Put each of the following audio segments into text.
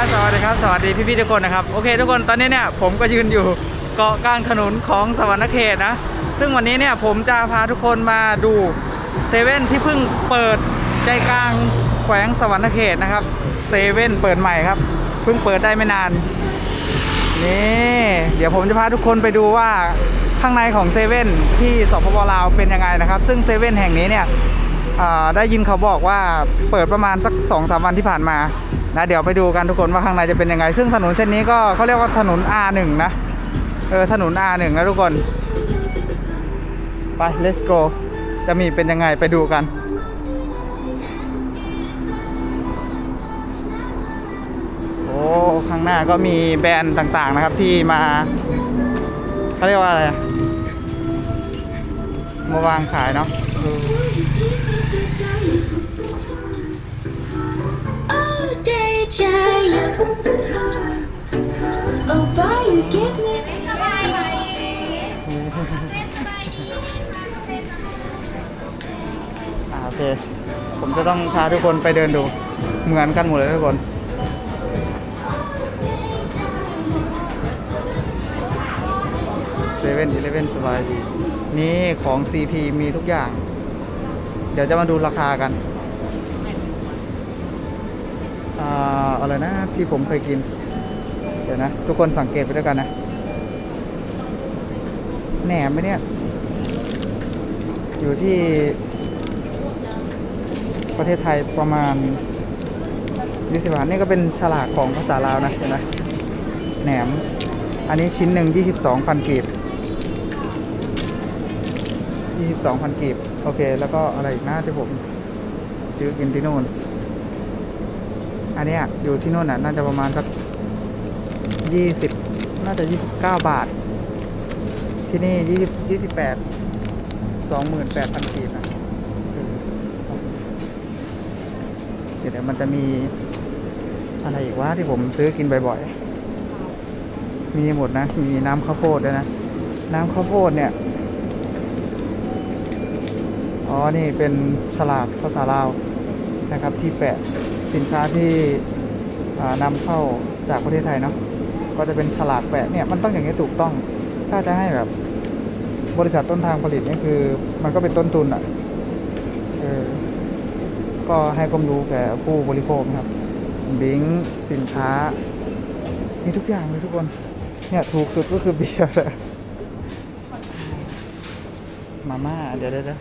สวัสดีครับ สวัสดีพี่ๆทุกคนนะครับ โอเค ทุกคน ตอนนี้เนี่ยผมก็ยืนอยู่เกาะกลางถนนของสวรรณเขตนะ ซึ่งวันนี้เนี่ยผมจะพาทุกคนมาดูเซเว่นที่เพิ่งเปิดใจกลางแขวงสวรรณเขตนะครับ เซเว่นเปิดใหม่ครับ เพิ่งเปิดได้ไม่นาน นี่ เดี๋ยวผมจะพาทุกคนไปดูว่าข้างในของเซเว่นที่สปปลาวเป็นยังไงนะครับ ซึ่งเซเว่นแห่งนี้เนี่ยได้ยินเขาบอกว่าเปิดประมาณสัก2อสวันที่ผ่านมา นะเดี๋ยวไปดูกันทุกคนว่าข้างในจะเป็นยังไง ซึ่งถนนเส้นนี้ก็เขาเรียกว่าถนน R1 นะเออถนน R1 นะทุกคนไป let's go จะมีเป็นยังไงไปดูกันโอ้ข้างหน้าก็มีแบรนด์ต่างๆนะครับที่มาเขาเรียกว่าอะไรมาวางขายเนาะ day, day. Oh, boy, you get me. อ่าโอเคผมจะต้องพาทุกคนไปเดินดู เหมือนกันหมดเลยทุกคนเซเว่นอีเลเว่นสบายดี นี่ของ CP มีทุกอย่าง เดี๋ยวจะมาดูราคากัน อะไรนะที่ผมเคยกิน เดี๋ยวนะ ทุกคนสังเกตไปด้วยกันนะ แหนมไหมเนี่ย อยู่ที่ประเทศไทยประมาณ20บาทนี่ก็เป็นฉลากของภาษาลาวนะเห็นไหมแหนม อันนี้ชิ้นหนึ่ง22พันกีบ22พันกีบ โอเค แล้วก็อะไรอีกนะที่ผมซื้อกินที่นู่น อันนี้อยู่ที่นู่นน่ะน่าจะประมาณสัก20น่าจะ29บเก้าบาท ที่นี่20 28 28,000กีบนะเดี๋ยวมันจะมีอะไรอีกวะที่ผมซื้อกินบ่อยๆ มีหมดนะ มีน้ำข้าวโพดด้วยนะ น้ำข้าวโพดเนี่ย อ๋อ นี่เป็นฉลากภาษาลาวนะครับที่แปะ สินค้าที่อ่านำเข้าจากประเทศไทยเนาะก็จะเป็นฉลากแปะเนี่ยมันต้องอย่างนี้ถูกต้อง ถ้าจะให้แบบบริษัทต้นทางผลิตนี่คือ มันก็เป็นต้นทุนอะเออก็ให้ความรู้แก่ผู้บริโภคครับบิงสินค้า มีทุกอย่างเลยทุกคน เนี่ยถูกสุดก็คือเบียร์เลยมาม่าเดี๋ยวเดี๋ยวเดี๋ยว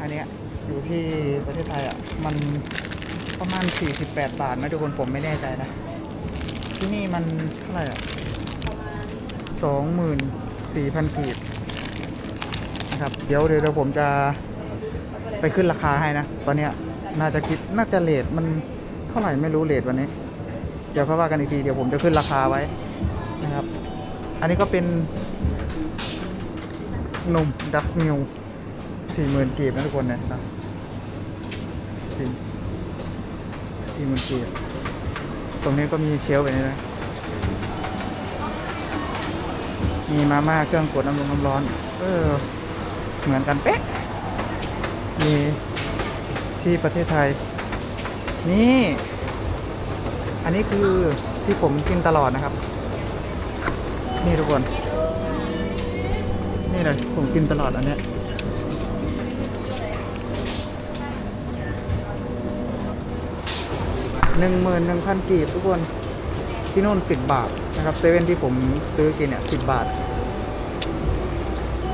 อันเนี้ยอยู่ที่ประเทศไทยอะ มัน ประมาณ 48 บาทนะทุกคนผมไม่แน่ใจนะ ที่นี่มันเท่าไหร่อะ24,000กีบนะครับเดี๋ยวเดี๋ยวเดี๋ยวผมจะไปขึ้นราคาให้นะ ตอนเนี้ยน่าจะคิดน่าจะเลทมันเท่าไหร่ไม่รู้เลทวันนี้ เดี๋ยวค่อยว่ากันอีกทีเดี๋ยวผมจะขึ้นราคาไว้นะครับ อันนี้ก็เป็นนมดัสมิลสี่หมื่นกีบนะทุกคนเนี่ยนะสี่ สี่มื่นกีบตรงนี้ก็มีเชลฟ์แบบนี้นะ มีมาม่าเครื่องกดน้ำร้อนน้ำร้อน เออ เหมือนกันเป๊ะ มีที่ประเทศไทย นี่ อันนี้คือที่ผมกินตลอดนะครับ นี่ทุกคน นี่เลยผมกินตลอดอันเนี้ย หนึ่งหมื่นหนึ่งพันกีบทุกคนที่นู่นสิบบาทนะครับเซเว่นที่ผมซื้อกินเนี่ยสิบบาท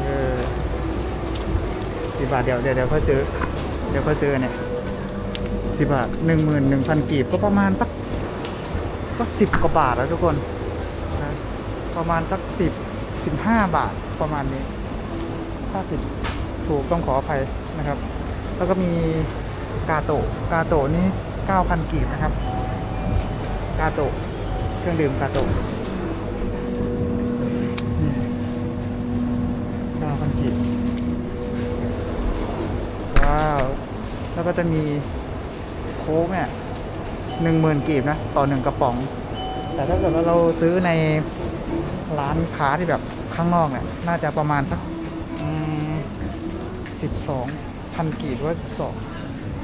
เออสิบบาทเดี๋ยวเดี๋ยวเดี๋ยวค่อยซื้อเดี๋ยวค่อยซื้อเนี่ยสิบบาทหนึ่งหมื่นหนึ่งพันกีบก็ประมาณสักก็สิบกว่าบาทแล้วทุกคนนะประมาณสักสิบสิบห้าบาทประมาณนี้ ถ้าผิดถูกต้องขออภัยนะครับ แล้วก็มีกาโตกาโตนี่ เก้าพันกีบนะครับ กาโตะเครื่องดื่มกาโตะเก้าพันกีบว้าว แล้วก็จะมีโค้กเนี่ยหนึ่งหมื่นกีบนะ ต่อหนึ่งกระป๋อง แต่ถ้าเกิดว่าเราซื้อในร้านค้าที่แบบข้างนอกเนี่ย น่าจะประมาณสักสิบสองพันกีบหรือว่าสอง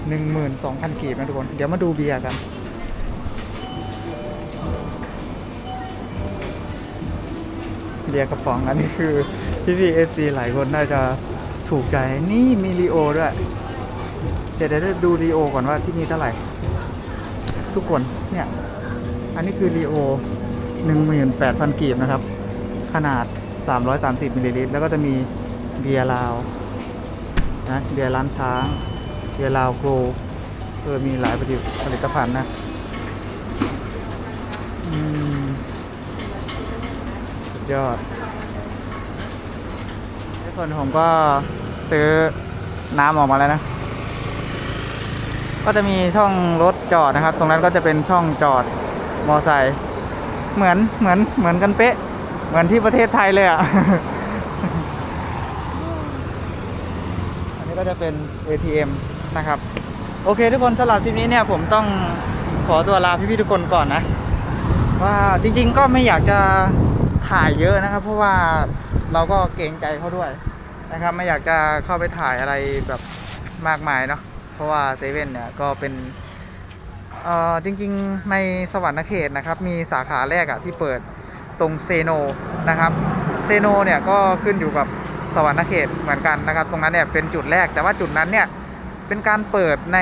หนึ่งหมื่นสองพันกีบนะทุกคน เดี๋ยวมาดูเบียร์กัน เบียร์กระป๋องอันนี้คือ พี่พี่เอฟซีหลายคนน่าจะถูกใจ นี่มีรีโอด้วย เดี๋ยวเดี๋ยวดูรีโอก่อนว่าที่นี่เท่าไหร่ ทุกคน เนี่ย อันนี้คือรีโอหนึ่งหมื่นแปดพันกีบนะครับ ขนาดสามร้อ330มิลลิลิตร แล้วก็จะมีเบียร์ลาวนะ เบียร์ร้านช้าง เยลาวโกลเออมีหลายผลิตผลิตภัณฑ์นะสุดยอดในส่วนผมก็ซื้อน้ำออกมาแล้วนะ ก็จะมีช่องรถจอดนะครับ ตรงนั้นก็จะเป็นช่องจอดมอไซค์เหมือนเหมือนเหมือนกันเป๊ะ เหมือนที่ประเทศไทยเลยอะ อันนี้ก็จะเป็น ATM นะครับ โอเคทุกคนสำหรับคลิปนี้เนี่ยผมต้องขอตัวลาพี่ๆทุกคนก่อนนะ ว่าจริงๆก็ไม่อยากจะถ่ายเยอะนะครับ เพราะว่าเราก็เกรงใจเขาด้วยนะครับ ไม่อยากจะเข้าไปถ่ายอะไรแบบมากมายเนาะเพราะว่าเซเว่นเนี่ยก็เป็นเอ่อจริงๆในสวรรค์เขตนะครับ มีสาขาแรกอะที่เปิดตรงเซโนนะครับเซโนเนี่ยก็ขึ้นอยู่กับสวรรค์เขตเหมือนกันนะครับ ตรงนั้นเนี่ยเป็นจุดแรกแต่ว่าจุดนั้นเนี่ย เป็นการเปิดใน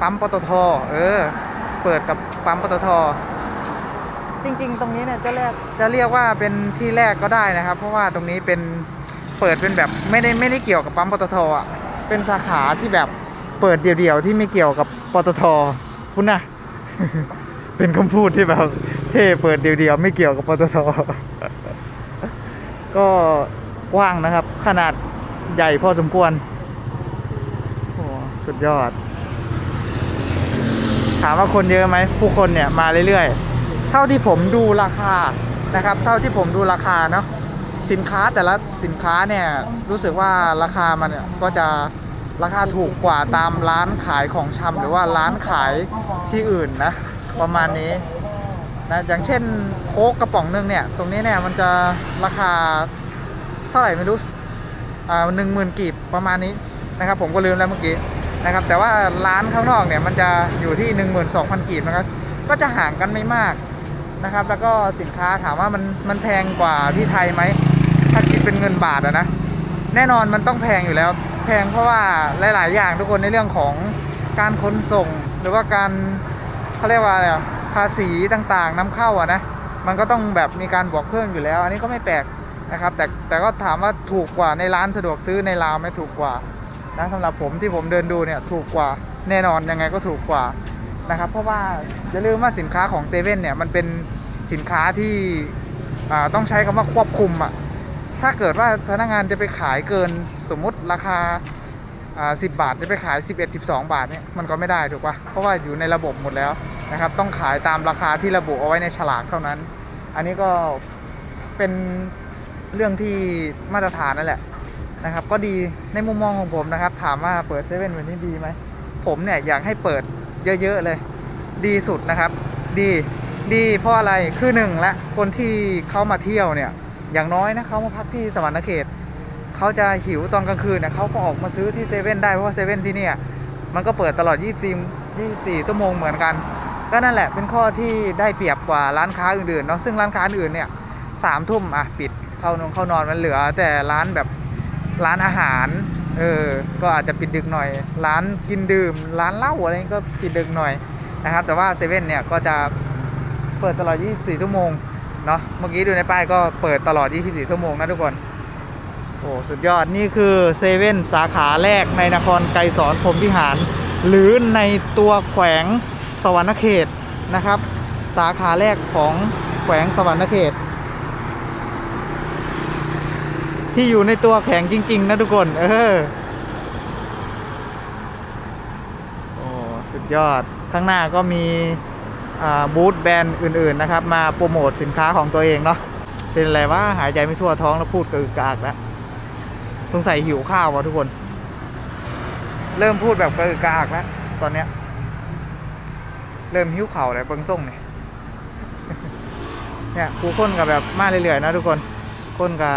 ปั๊มปตทเออ เปิดกับปั๊มปตทจริง ๆ ตรงนี้เนี่ยจะเรียกจะเรียกว่าเป็นที่แรกก็ได้นะครับ เพราะว่าตรงนี้เป็นเปิดเป็นแบบไม่ได้ไม่ได้เกี่ยวกับปั๊มปตทอะเป็นสาขาที่แบบเปิดเดี่ยวๆที่ไม่เกี่ยวกับปตทคุณนะเป็นคำพูดที่แบบเท่เปิดเดี่ยวๆไม่เกี่ยวกับปตทก็กว้างนะครับ ขนาดใหญ่พอสมควร สุดยอด ถามว่าคนเยอะไหมผู้คนเนี่ยมาเรื่อยๆ เท่าที่ผมดูราคานะครับ เท่าที่ผมดูราคาเนาะสินค้าแต่ละสินค้าเนี่ยรู้สึกว่าราคามันเนี่ยก็จะราคาถูกกว่าตามร้านขายของชำหรือว่าร้านขายที่อื่นนะ ประมาณนี้นะอย่างเช่นโค้กกระป๋องหนึงเนี่ย ตรงนี้เนี่ยมันจะราคาเท่าไหร่ไม่รู้อ่าหนึ่งหมื่นกีบประมาณนี้นะครับ ผมก็ลืมแล้วเมื่อกี้ นะครับ แต่ว่าร้านข้างนอกเนี่ยมันจะอยู่ที่ 12,000กีบนะครับ ก็จะห่างกันไม่มากนะครับ แล้วก็สินค้าถามว่ามันมันแพงกว่าที่ไทยไหม ถ้าคิดเป็นเงินบาทอะนะ แน่นอนมันต้องแพงอยู่แล้ว แพงเพราะว่าหลาย ๆ อย่างทุกคนในเรื่องของการขนส่ง หรือว่าการเขาเรียกว่าอะไรภาษีต่างๆนำเข้าอะนะ มันก็ต้องแบบมีการบวกเพิ่มอยู่แล้ว อันนี้ก็ไม่แปลกนะครับ แต่แต่ก็ถามว่าถูกกว่าในร้านสะดวกซื้อในลาวไหม่ถูกกว่า นะสำหรับผมที่ผมเดินดูเนี่ยถูกกว่าแน่นอนยังไงก็ถูกกว่านะครับ เพราะว่าอย่าลืมว่าสินค้าของเซเว่นเนี่ยมันเป็นสินค้าที่ต้องใช้คำว่าควบคุมอะ่ะถ้าเกิดว่าพนักงานจะไปขายเกินสมมุติราคาสิบาทจะไปขาย 11 12 บาทเนี่ยมันก็ไม่ได้ถูกปะเพราะว่าอยู่ในระบบหมดแล้วนะครับ ต้องขายตามราคาที่ระบุเอาไว้ในฉลากเท่านั้น อันนี้ก็เป็นเรื่องที่มาตรฐานนั่นแหละ นะครับ ก็ดีในมุมมองของผมนะครับ ถามว่าเปิดเซเว่นวันนี้ดีไหม ผมเนี่ยอยากให้เปิดเยอะ ๆ เลย ดีสุดนะครับ ดีดีเพราะอะไรคือหนึ่งและคนที่เขามาเที่ยวเนี่ย อย่างน้อยนะเขามาพักที่สวรรณเขตเขาจะหิวตอนกลางคืนเนี่ยเขาก็ออกมาซื้อที่เซเว่นได้เพราะว่าเซเว่นที่เนี่ยมันก็เปิดตลอด 24 24ชั่วโมงเหมือนกัน ก็นั่นแหละเป็นข้อที่ได้เปรียบกว่าร้านค้าอื่นๆเนาะซึ่งร้านค้าอื่นเนี่ยสามทุ่มอะปิดเข้านอนเข้านอนมันเหลือ แต่ร้านแบบ ร้านอาหาร เออ ก็อาจจะปิดดึกหน่อย ร้านกินดื่ม ร้านเหล้าอะไรก็ปิดดึกหน่อยนะครับ แต่ว่าเซเว่นเนี่ยก็จะเปิดตลอด 24 ชั่วโมง เนาะ เมื่อกี้ดูในป้ายก็เปิดตลอด 24 ชั่วโมงนะทุกคน โอ้ สุดยอด นี่คือเซเว่นสาขาแรกในนครไกรสอนพรหมวิหาร หรือในตัวแขวงสวรรณเขตนะครับ สาขาแรกของแขวงสวรรณเขต ที่อยู่ในตัวแข็งจริง ๆ นะทุกคน เออ โอ้สุดยอด ข้างหน้าก็มีอ่าบูธแบรนด์อื่น ๆ นะครับ มาโปรโมทสินค้าของตัวเองเนาะ เป็นอะไรว่าหายใจไม่ทั่วท้องแล้วพูดกระอึกกระอักแล้วสงสัยหิวข้าววะทุกคน เริ่มพูดแบบกระอึกกระอักแล้วตอนเนี้ย เริ่มหิวเข่าวเลยเบิ้งส่งเนี่ยเนี่ยกูค้นกับแบบมาเรื่อยๆนะทุกคน ค้นกับ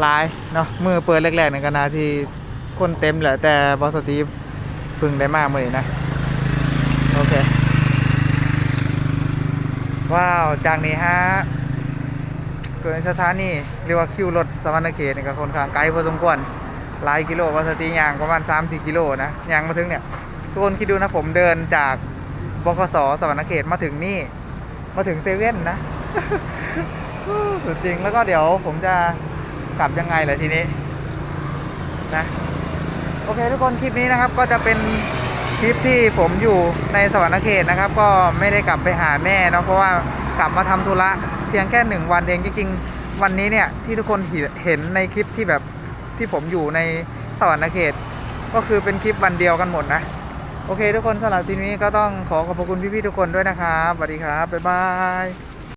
หลายเนาะมือเปิดแรกๆในกันาที่คนเต็มแหละแต่บอสตีฟพึ่งได้มากมือนะ โอเค ว้าวจากนี้ฮะเกินสถานีเรียกว่าคิวรถสวรรณเขตนี่ก็ค่อนข้างไกลพอสมควรหลายกิโลวัสติยางประมาณ 3-4 กิโลนะยางมาถึงเนี่ย ทุกคนคิดดูนะผมเดินจากบกสสวรรณเขตมาถึงนี่ มาถึงเซเว่นนะ สุดจริงแล้วก็เดี๋ยวผมจะ กลับยังไงล่ะทีนี้นะโอเคทุกคนคลิปนี้นะครับก็จะเป็นคลิปที่ผมอยู่ในสวรรณเขตนะครับ ก็ไม่ได้กลับไปหาแม่เนาะเพราะว่ากลับมาทำธุระเพียงแค่หนึ่งวันเองจริงๆ วันนี้เนี่ยที่ทุกคนเห็นในคลิปที่แบบที่ผมอยู่ในสวรรณเขต ก็คือเป็นคลิปวันเดียวกันหมดนะโอเค ทุกคนสำหรับทีนี้ก็ต้องขอขอบคุณพี่ๆทุกคนด้วยนะครับสวัสดีครับบ๊ายบาย